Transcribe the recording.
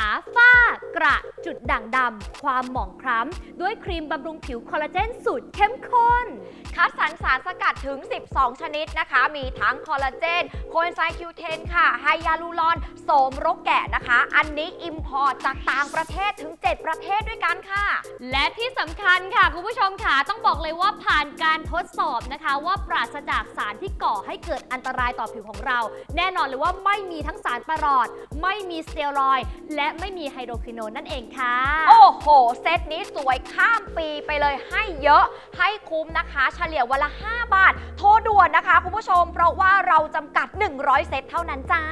าฟ้า กระ จุดด่างดำ ความหมองคล้ำ ด้วยครีมบำรุงผิวคอลลาเจนสูตรเข้มข้น คัดสรรสารสกัดถึง 12 ชนิดนะคะ มีทั้งคอลลาเจน โคเอนไซม์คิวเทนค่ะ ไฮยาลูรอน โสมรกแกะนะคะ อันนี้อิมพอร์ตจากต่างประเทศถึง 7 ประเทศด้วยกันค่ะ และที่สำคัญค่ะ คุณผู้ชมค่ะต้องบอกเลยว่าผ่านการทดสอบนะคะ ว่าปราศจากสารที่ก่อให้เกิดอันตรายต่อผิวของเรา แน่นอนเลยว่าไม่มีทั้งสารประหลอด ไม่มีสเตียรอยด์และไม่มีไฮโดรควิโนนนั่นเองค่ะ โอ้โห เซตนี้สวยข้ามปีไปเลยให้เยอะให้คุ้มนะคะ เฉลี่ยวันละ 5 บาท โทรด่วนนะคะ คุณผู้ชม เพราะว่าเราจำกัด 100 เซตเท่านั้นจ้า